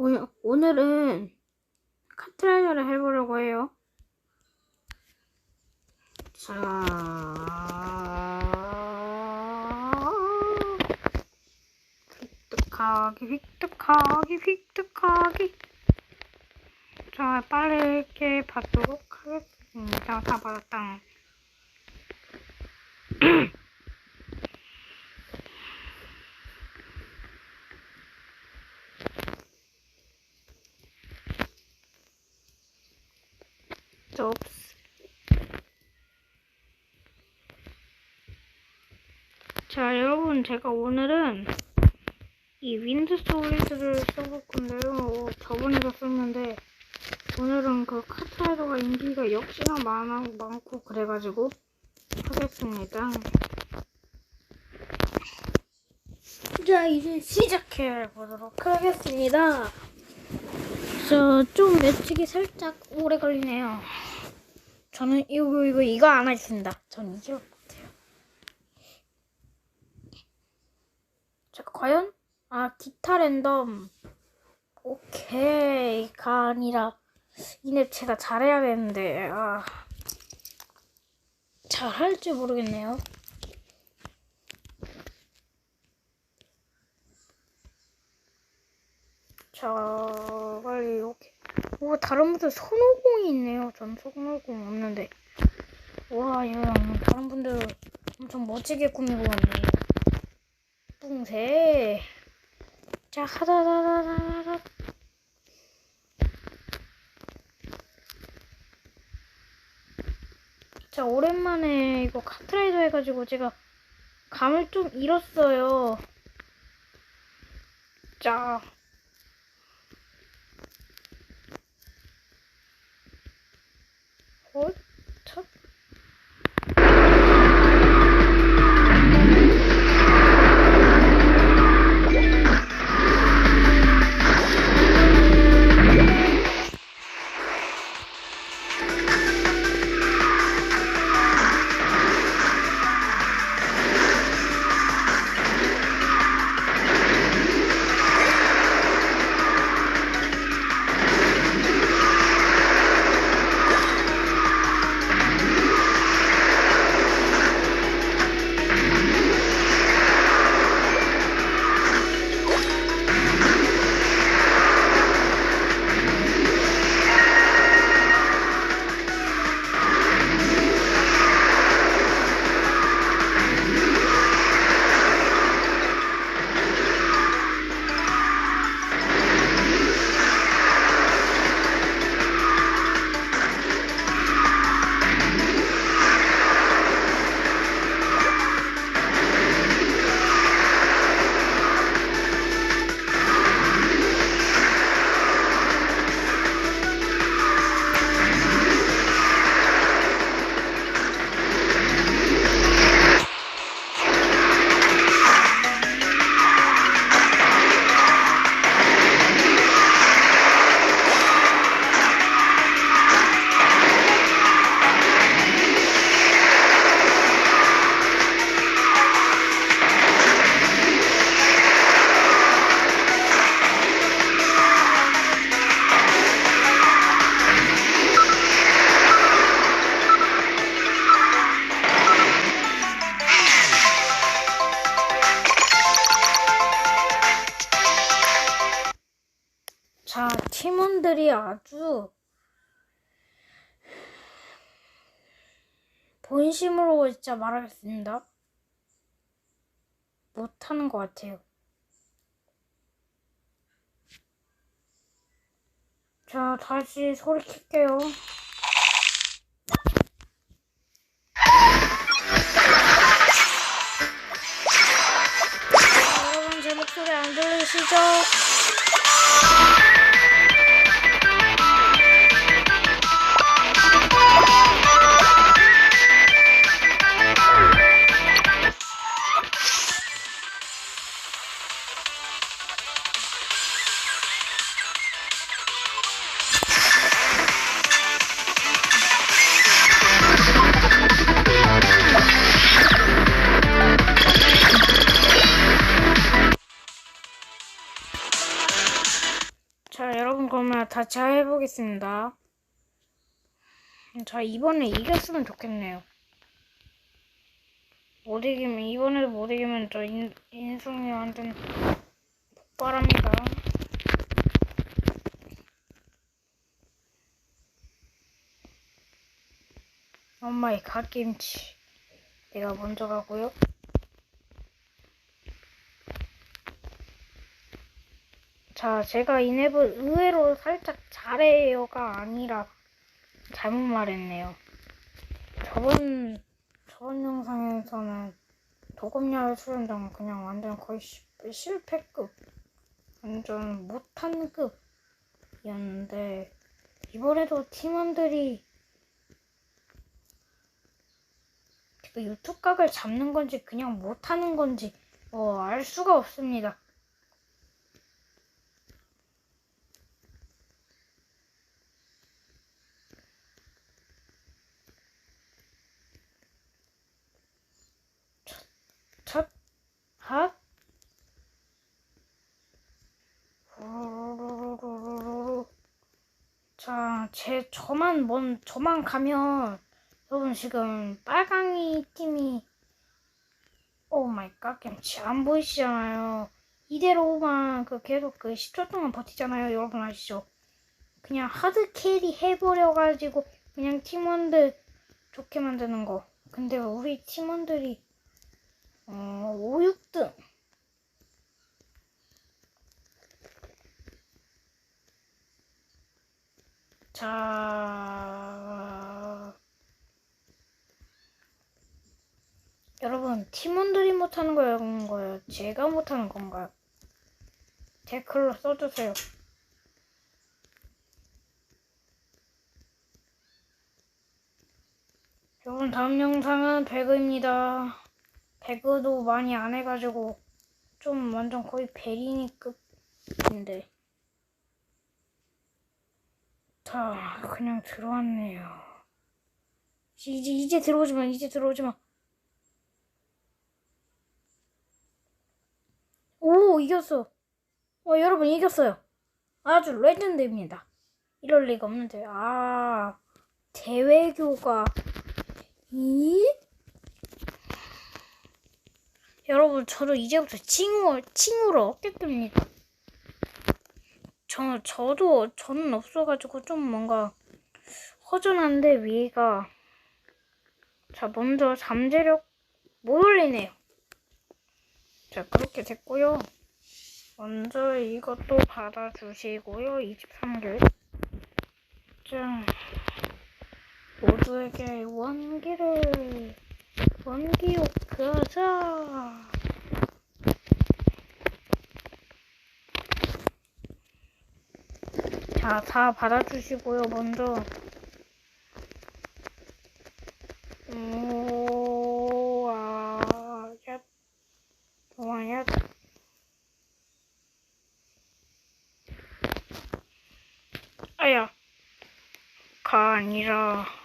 오늘, 오늘은 카트라이더를 해보려고 해요. 자, 획득하기, 획득하기, 획득하기. 자, 빠르게 받도록 하겠습니다. 다 받았다. 접스. 자, 여러분, 제가 오늘은 이 윈드 솔리드를 써볼 건데요. 어, 저번에도 썼는데, 오늘은 그 카트라이더가 인기가 역시나 많아, 많고, 그래가지고 하겠습니다. 자, 이제 시작해 보도록 하겠습니다. 저, 좀 매치기 살짝 오래 걸리네요. 저는 이거, 이거, 이거 안 하겠습니다. 전 이게 못해요. 자, 과연? 아, 기타 랜덤. 오케이가 아니라, 이랩 제가 잘해야 되는데, 아. 잘할지 모르겠네요. 이렇게. 오, 다른 분들 손오공이 있네요. 전 손오공 없는데. 와, 이거 다른 분들 엄청 멋지게 꾸미고 왔네. 뿡새. 자, 하다다다다다. 자, 오랜만에 이거 카트라이더 해가지고 제가 감을 좀 잃었어요. 자. 헛, 첫. 본심으로 진짜 말하겠습니다. 못하는 것 같아요. 자, 다시 소리 킬게요. 다시 해보겠습니다. 자, 이번에 이겼으면 좋겠네요. 못 이기면, 이번에도 못 이기면 저 인, 인성이 완전 폭발합니다. 엄마의 갓김치. 내가 먼저 가고요. 자, 제가 이 앱을 의외로 살짝 잘해요가 아니라 잘못 말했네요. 저번, 저번 영상에서는 도검야의 수련장 그냥 완전 거의 시- 실패급. 완전 못한 급이었는데, 이번에도 팀원들이 그 유튜브 각을 잡는 건지 그냥 못하는 건지 뭐알 수가 없습니다. 자, 제 저만 먼 저만 가면 여러분 지금 빨강이 팀이 오 마이 갓 김치 안 보이시잖아요. 이대로만 그 계속 그 10초 동안 버티잖아요. 여러분 아시죠? 그냥 하드 캐리 해버려 가지고 그냥 팀원들 좋게 만드는 거. 근데 우리 팀원들이 어, 5, 6등. 자, 여러분, 팀원들이 못하는 거예요? 제가 못하는 건가요? 댓글로 써주세요. 여러분, 다음 영상은 배그입니다. 배그도 많이 안 해가지고 좀 완전 거의 베리니급인데 자 그냥 들어왔네요. 이제 이제 들어오지 마 이제 들어오지 마 오 이겼어. 어 여러분 이겼어요. 아주 레전드입니다. 이럴 리가 없는데. 아 대외교가 이? 여러분, 저도 이제부터 칭호, 칭호를 얻게 됩니다. 저, 저도, 저는 없어가지고 좀 뭔가 허전한데, 위가. 자, 먼저 잠재력 못 올리네요. 자, 그렇게 됐고요. 먼저 이것도 받아주시고요. 23개. 자, 모두에게 원기를. 원기욕 가자. 자, 다 받아주시고요, 먼저. 우와, 야, 우와, 야. 아야, 가 아니라.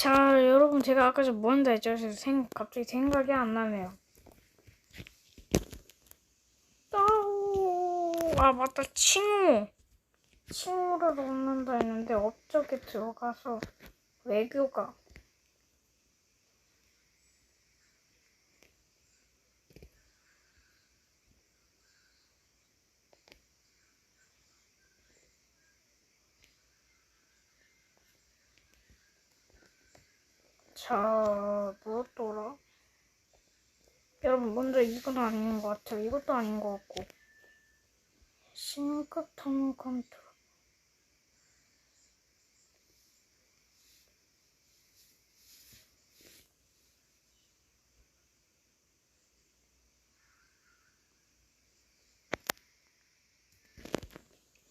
자, 여러분 제가 아까 좀 뭔다 했죠? 생, 갑자기 생각이 안 나네요. 아, 맞다. 칭호. 칭호를 넣는다 했는데 업적에 들어가서 외교가 자, 뭐였더라? 여러분, 먼저 이건 아닌 것 같아요. 이것도 아닌 것 같고. 심각한 컨트롤.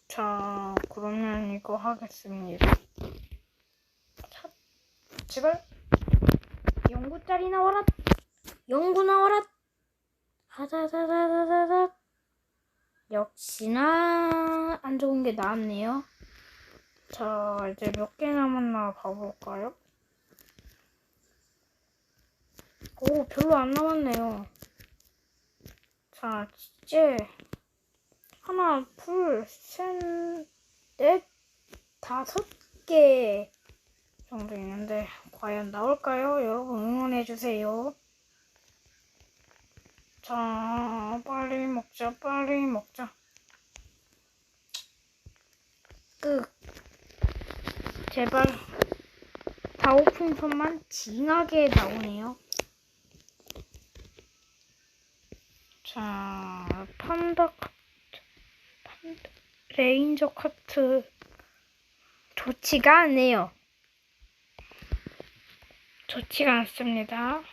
자, 그러면 이거 하겠습니다. 자, 제발. 연구짜리 나와라. 연구 나와라. 하자자자자자자. 역시나 안 좋은 게 나왔네요. 자, 이제 몇 개 남았나 봐볼까요? 오, 별로 안 남았네요. 자, 이제 하나, 둘, 셋, 넷, 다섯 개 정도 있는데 과연 나올까요? 여러분 응원해 주세요. 자, 빨리 먹자, 빨리 먹자. 끝. 제발 다오풍선만 진하게 나오네요. 자, 판다 카트, 판다, 레인저 카트 좋지가 않네요. 좋지가 않습니다.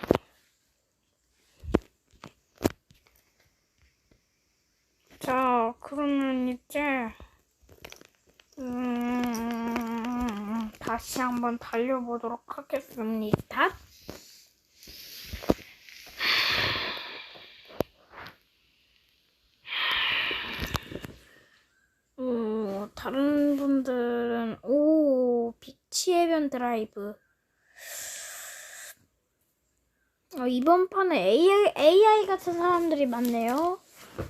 자, 그러면 이제 음, 다시 한번 달려보도록 하겠습니다. 오, 다른 분들은 오 비치 해변 드라이브. 어, 이번 판에 AI, AI 같은 사람들이 많네요.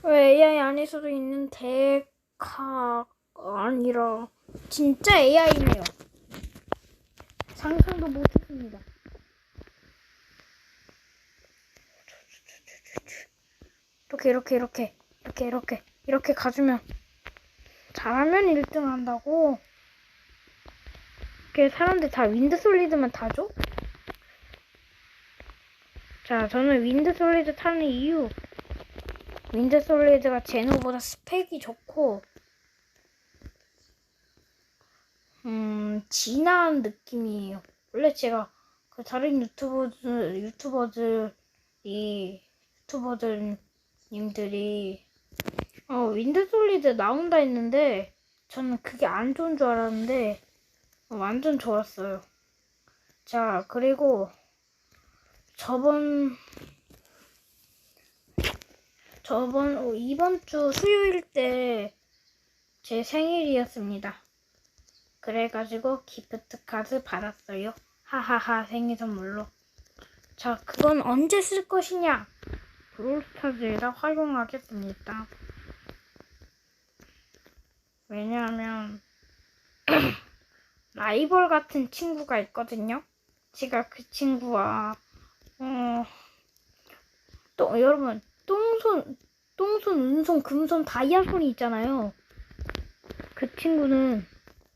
왜 AI 수도 있는 데카 아니라 진짜 AI네요. 상상도 못했습니다. 이렇게 이렇게 이렇게 이렇게 이렇게 이렇게 가주면 잘하면 1등 한다고. 이렇게 사람들 다 윈드 솔리드만 타죠? 자, 저는 윈드 솔리드 타는 이유. 윈드 솔리드가 제노보다 스펙이 좋고, 음, 진한 느낌이에요. 원래 제가 그 다른 유튜버들, 유튜버들이, 유튜버들님들이, 어, 윈드 솔리드 나온다 했는데, 저는 그게 안 좋은 줄 알았는데, 어, 완전 좋았어요. 자, 그리고, 저번, 저번, 어, 이번 주 수요일 때 제 생일이었습니다. 그래가지고 기프트 카드 받았어요. 하하하 생일 선물로. 자, 그건 언제 쓸 것이냐? 브롤스타즈에다 활용하겠습니다. 왜냐하면 라이벌 같은 친구가 있거든요. 제가 그 친구와 어, 또 여러분 똥손 똥손 은손 금손 다이아손이 있잖아요. 그 친구는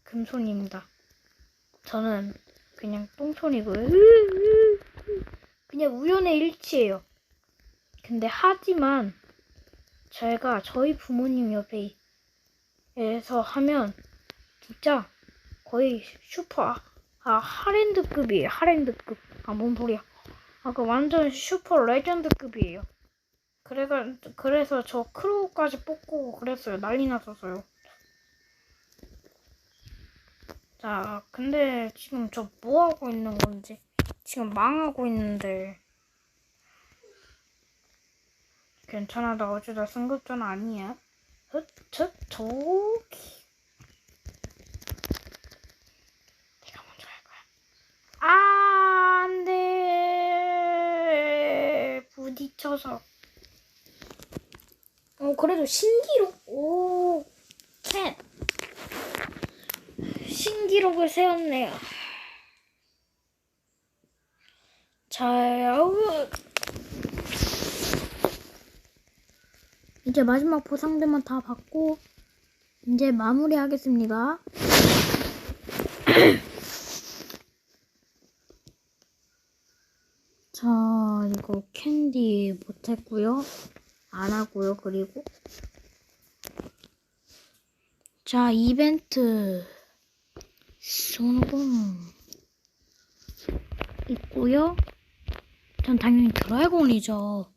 금손입니다. 저는 그냥 똥손이고 그냥 우연의 일치예요. 근데 하지만 제가 저희 부모님 옆에서 하면 진짜 거의 슈퍼 아 하랜드급이에요. 하랜드급. 아 뭔 소리야? 아그 완전 슈퍼 레전드급이에요. 그래가 그래서 저 크로우까지 뽑고 그랬어요. 난리 났었어요. 자, 근데 지금 저 뭐 하고 있는 건지 지금 망하고 있는데 괜찮아 나 어쩌다 승급전 아니야? 헛저 저기 내가 먼저 할 거야. 아, 안 돼. 부딪혀서. 어, 그래도 신기록. 오, 캣. 신기록을 세웠네요. 자, 여러분. 이제 마지막 보상들만 다 받고, 이제 마무리하겠습니다. 자, 이거 캔디 못했고요. 안 하고요. 그리고 자, 이벤트 손오공 있고요. 전 당연히 드래곤이죠.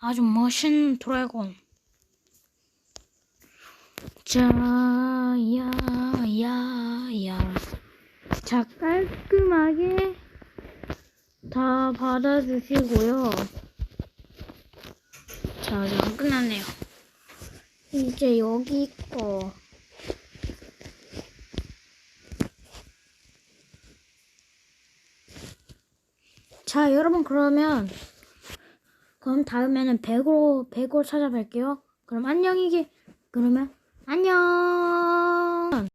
아주 멋진 드래곤. 자, 야, 야, 야. 자, 깔끔하게 다 받아주시고요. 자, 안 끝났네요. 이제 여기 거. 자, 여러분 그러면 그럼 다음에는 100으로 100으로 찾아뵐게요. 그럼 안녕히 계. 그러면 안녕.